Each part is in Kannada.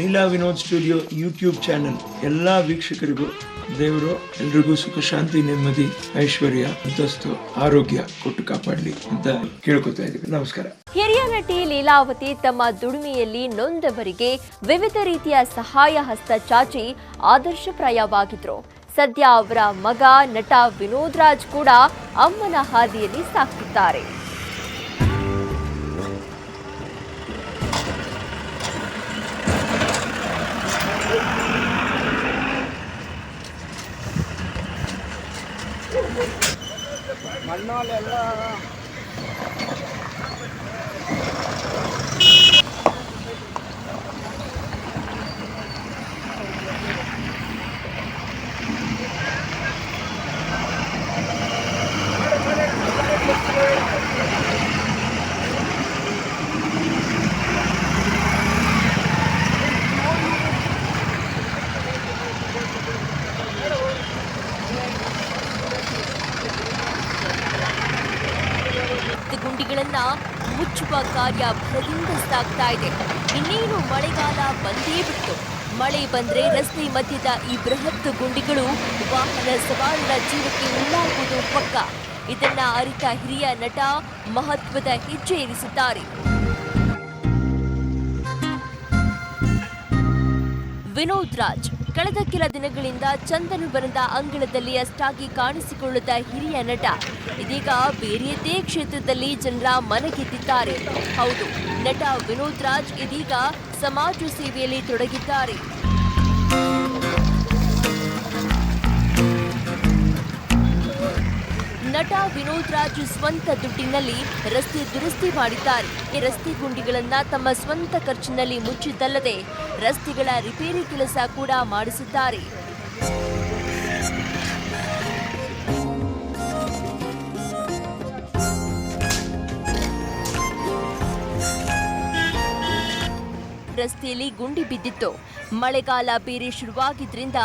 Leela Vinod studio YouTube channel. ಎಲ್ಲಾ ವೀಕ್ಷಕರಿಗೂ, ದೇವರು, ಎಲ್ರಿಗೂ ಸುಖ, ಶಾಂತಿ, ನೆಮ್ಮದಿ, ಐಶ್ವರ್ಯ ಅಂತಸ್ತು ಆರೋಗ್ಯ ಕೊಟ್ಟು ಕಾಪಾಡಲಿ ಅಂತ ಕೇಳ್ಕೊತಾ ಇದ್ದೀವಿ. ನಮಸ್ಕಾರ. ಹಿರಿಯ ನಟಿ ಲೀಲಾವತಿ ತಮ್ಮ ದುಡಿಮೆಯಲ್ಲಿ ನೊಂದವರಿಗೆ ವಿವಿಧ ರೀತಿಯ ಸಹಾಯ ಹಸ್ತ ಚಾಚಿ ಆದರ್ಶಪ್ರಾಯವಾಗಿದ್ರು. ಸದ್ಯ ಅವರ ಮಗ ನಟ ವಿನೋದ್ ರಾಜ್ ಕೂಡ ಅಮ್ಮನ ಹಾದಿಯಲ್ಲಿ ಸಾಕ್ತಿದ್ದಾರೆ. மண்ணால் எல்லாம் ಗುಂಡಿಗಳನ್ನ ಮುಚ್ಚುವ ಕಾರ್ಯ ಭರದಿಂದ ಸಾಗ್ತಾ ಇದೆ. ಇನ್ನೇನು ಮಳೆಗಾಲ ಬಂದೇ ಬಿಟ್ಟು ಮಳೆ ಬಂದ್ರೆ ರಸ್ತೆ ಮಧ್ಯದ ಈ ಬೃಹತ್ ಗುಂಡಿಗಳು ವಾಹನ ಸವಾರರ ಜೀವಕ್ಕೆ ಉಳ್ಳಾಗುವುದು ಪಕ್ಕ. ಇದನ್ನ ಅರಿತ ಹಿರಿಯ ನಟ ಮಹತ್ವದ ಹೆಜ್ಜೆ ಇರಿಸಿದ್ದಾರೆ. ವಿನೋದ್ ರಾಜ್. ಕಳೆದ ಕೆಲ ದಿನಗಳಿಂದ ಚಂದನು ಬರೆದ ಅಂಗಳದಲ್ಲಿ ಅಷ್ಟಾಗಿ ಕಾಣಿಸಿಕೊಳ್ಳದ ಹಿರಿಯ ನಟ. ಇದೀಗ ಬೇರೆಯದೇ ಕ್ಷೇತ್ರದಲ್ಲಿ ಜನರ ಮನಗೆದ್ದಿದ್ದಾರೆ. ಹೌದು, ನಟ ವಿನೋದ್ ರಾಜ್ ಇದೀಗ ಸಮಾಜ ಸೇವೆಯಲ್ಲಿ ತೊಡಗಿದ್ದಾರೆ. ನಟ ವಿನೋದ್ ರಾಜ್ ಸ್ವಂತ ದುಡ್ಡಿನಲ್ಲಿ ರಸ್ತೆ ದುರಸ್ತಿ ಮಾಡಿದ್ದಾರೆ. ಈ ರಸ್ತೆ ಗುಂಡಿಗಳನ್ನ ತಮ್ಮ ಸ್ವಂತ ಖರ್ಚಿನಲ್ಲಿ ಮುಚ್ಚಿದ್ದಲ್ಲದೆ ರಸ್ತೆಗಳ ರಿಪೇರಿ ಕೆಲಸ ಕೂಡ ಮಾಡಿಸಿದ್ದಾರೆ. ರಸ್ತೆಯಲ್ಲಿ ಗುಂಡಿ ಬಿದ್ದಿತ್ತು. ಮಳೆಗಾಲ ಬೇರೆ ಶುರುವಾಗಿದ್ರಿಂದ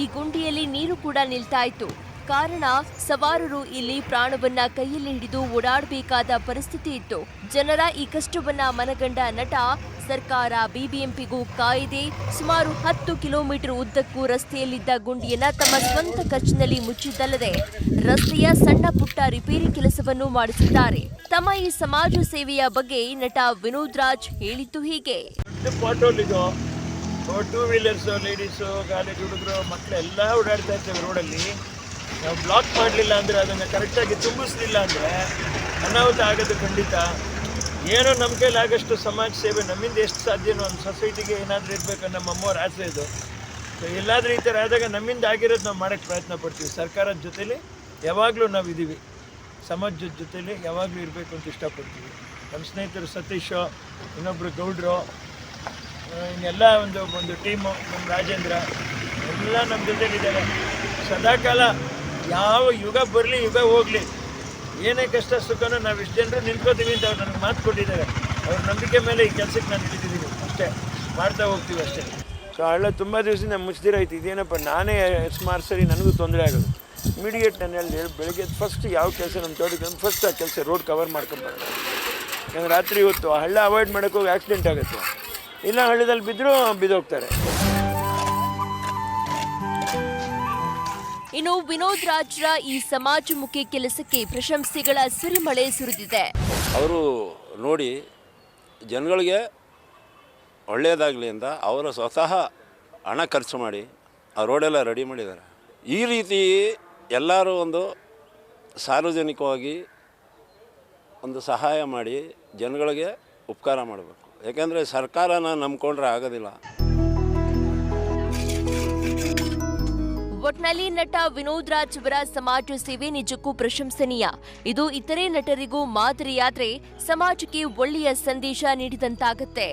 ಈ ಗುಂಡಿಯಲ್ಲಿ ನೀರು ಕೂಡ ನಿಲ್ತಾ ಇತ್ತು. ಕಾರಣ ಸವಾರರು ಇಲ್ಲಿ ಪ್ರಾಣವನ್ನ ಕೈಯಲ್ಲಿ ಹಿಡಿದು ಓಡಾಡಬೇಕಾದ ಪರಿಸ್ಥಿತಿ ಇತ್ತು. ಜನರ ಈ ಕಷ್ಟವನ್ನ ಮನಗಂಡ ನಟ ಸರ್ಕಾರ ಬಿಬಿಎಂಪಿಗೂ ಕಾಯ್ದೆ. ಸುಮಾರು ಹತ್ತು ಕಿಲೋಮೀಟರ್ ಉದ್ದಕ್ಕೂ ರಸ್ತೆಯಲ್ಲಿದ್ದ ಗುಂಡಿಯನ್ನ ತಮ್ಮ ಸ್ವಂತ ಖರ್ಚಿನಲ್ಲಿ ಮುಚ್ಚಿದ್ದಲ್ಲದೆ ರಸ್ತೆಯ ಸಣ್ಣ ಪುಟ್ಟ ರಿಪೇರಿ ಕೆಲಸವನ್ನು ಮಾಡಿಸಿದ್ದಾರೆ. ತಮ್ಮ ಈ ಸಮಾಜ ಸೇವೆಯ ಬಗ್ಗೆ ನಟ ವಿನೋದ್ ರಾಜ್ ಹೇಳಿದ್ದು ಹೀಗೆ. ಟೂ ವೀಲರ್ಸ್ ಲೇಡೀಸು ಕಾಲೇಜ್ ಹುಡುಗರು ಮಕ್ಕಳೆಲ್ಲ ಓಡಾಡ್ತಾ ಇರ್ತೇವೆ ರೋಡಲ್ಲಿ ನಾವು ಬ್ಲಾಕ್ ಮಾಡಲಿಲ್ಲ ಅಂದರೆ ಅದನ್ನು ಕರೆಕ್ಟಾಗಿ ತುಂಬಿಸಲಿಲ್ಲ ಅಂದರೆ ಅನಾಹುತ ಆಗೋದು ಖಂಡಿತ. ಏನೋ ನಮ್ಮ ಕೈಲಿ ಆಗಷ್ಟು ಸಮಾಜ ಸೇವೆ ನಮ್ಮಿಂದ ಎಷ್ಟು ಸಾಧ್ಯನೋ ಒಂದು ಸೊಸೈಟಿಗೆ ಏನಾದರೂ ಇರಬೇಕು ನಮ್ಮ ಅಮ್ಮವ್ರ ಆಸೆ ಇದು. ಸೊ ಎಲ್ಲಾದರೂ ಈ ಥರ ಆದಾಗ ನಮ್ಮಿಂದ ಆಗಿರೋದು ನಾವು ಮಾಡೋಕ್ಕೆ ಪ್ರಯತ್ನ ಪಡ್ತೀವಿ. ಸರ್ಕಾರದ ಜೊತೇಲಿ ಯಾವಾಗಲೂ ನಾವು ಇದ್ದೀವಿ ಸಮಾಜದ ಜೊತೇಲಿ ಯಾವಾಗಲೂ ಇರಬೇಕು ಅಂತ ಇಷ್ಟಪಡ್ತೀವಿ. ನಮ್ಮ ಸ್ನೇಹಿತರು ಸತೀಶ್ ಇನ್ನೊಬ್ಬರು ಗೌಡ್ರು ಇನ್ನೆಲ್ಲ ಒಂದು ಒಂದು ಟೀಮು ನಮ್ಮ ರಾಜೇಂದ್ರ, ಎಲ್ಲ ನಮ್ಮ ಜೊತೆಲಿದ್ದಾರೆ. ಸದಾಕಾಲ ಯಾವ ಯುಗ ಬರಲಿ, ಯುಗ ಹೋಗಲಿ, ಏನೇ ಕಷ್ಟ ಸುಖನ ನಾವು ಇಷ್ಟು ಜನರು ನಿಂತ್ಕೋತೀವಿ ಅಂತ ಅವ್ರು ನನಗೆ ಮಾತು ಕೊಟ್ಟಿದ್ದಾರೆ. ಅವ್ರ ನಂಬಿಕೆ ಮೇಲೆ ಈ ಕೆಲಸಕ್ಕೆ ನಾನು ಹಿಡಿದಿದ್ದೀನಿ ಅಷ್ಟೇ, ಮಾಡ್ತಾ ಹೋಗ್ತೀವಿ ಅಷ್ಟೇ. ಸೊ ಹಳ್ಳ ತುಂಬ ದಿವಸದಿಂದ ಮುಚ್ಚಿದಿರಾಯ್ತು ಇದೇನಪ್ಪ, ನಾನೇ ಸುಮಾರು ಸರಿ ನನಗೂ ತೊಂದರೆ ಆಗೋದು. ಇಮಿಡಿಯೇಟ್ ನಾನು ಹೇಳಿ, ಬೆಳಗ್ಗೆ ಫಸ್ಟ್ ಯಾವ ಕೆಲಸ ನಮ್ಮ ತೋಟಕ್ಕೆ ಫಸ್ಟ್ ಆ ಕೆಲಸ ರೋಡ್ ಕವರ್ ಮಾಡ್ಕೊಂಬರೋಣ ಯಾಕಂದ್ರೆ ರಾತ್ರಿ ಹೊತ್ತು ಹಳ್ಳ ಅವಾಯ್ಡ್ ಮಾಡೋಕ್ಕೋಗಿ ಆಕ್ಸಿಡೆಂಟ್ ಆಗುತ್ತೆ. ಇಲ್ಲ ಹಳ್ಳದಲ್ಲಿ ಬಿದ್ದರೂ ಬಿದ್ದೋಗ್ತಾರೆ. ಇನ್ನು ವಿನೋದ್ ರಾಜ್ರ ಈ ಸಮಾಜಮುಖಿ ಕೆಲಸಕ್ಕೆ ಪ್ರಶಂಸೆಗಳ ಸುರಿಮಳೆ ಸುರಿದಿದೆ. ಅವರು ನೋಡಿ, ಜನಗಳಿಗೆ ಒಳ್ಳೆಯದಾಗಲಿ ಅಂತ ಅವರು ಸ್ವತಃ ಹಣ ಖರ್ಚು ಮಾಡಿ ಆ ರೋಡೆಲ್ಲ ರೆಡಿ ಮಾಡಿದ್ದಾರೆ. ಈ ರೀತಿ ಎಲ್ಲರೂ ಒಂದು ಸಾರ್ವಜನಿಕವಾಗಿ ಒಂದು ಸಹಾಯ ಮಾಡಿ ಜನಗಳಿಗೆ ಉಪಕಾರ ಮಾಡಬೇಕು. ಯಾಕೆಂದರೆ ಸರ್ಕಾರನ ನಂಬ್ಕೊಂಡ್ರೆ ಆಗೋದಿಲ್ಲ. ಒಟ್ನಲ್ಲಿ ನಟ ವಿನೋದ್ ರಾಜ್ ಅವರ ಸಮಾಜ ಸೇವೆ ನಿಜಕ್ಕೂ ಪ್ರಶಂಸನೀಯ. ಇದು ಇತರೆ ನಟರಿಗೂ ಮಾದರಿಯಾದ್ರೆ ಸಮಾಜಕ್ಕೆ ಒಳ್ಳೆಯ ಸಂದೇಶ ನೀಡಿದಂತಾಗತ್ತೆ.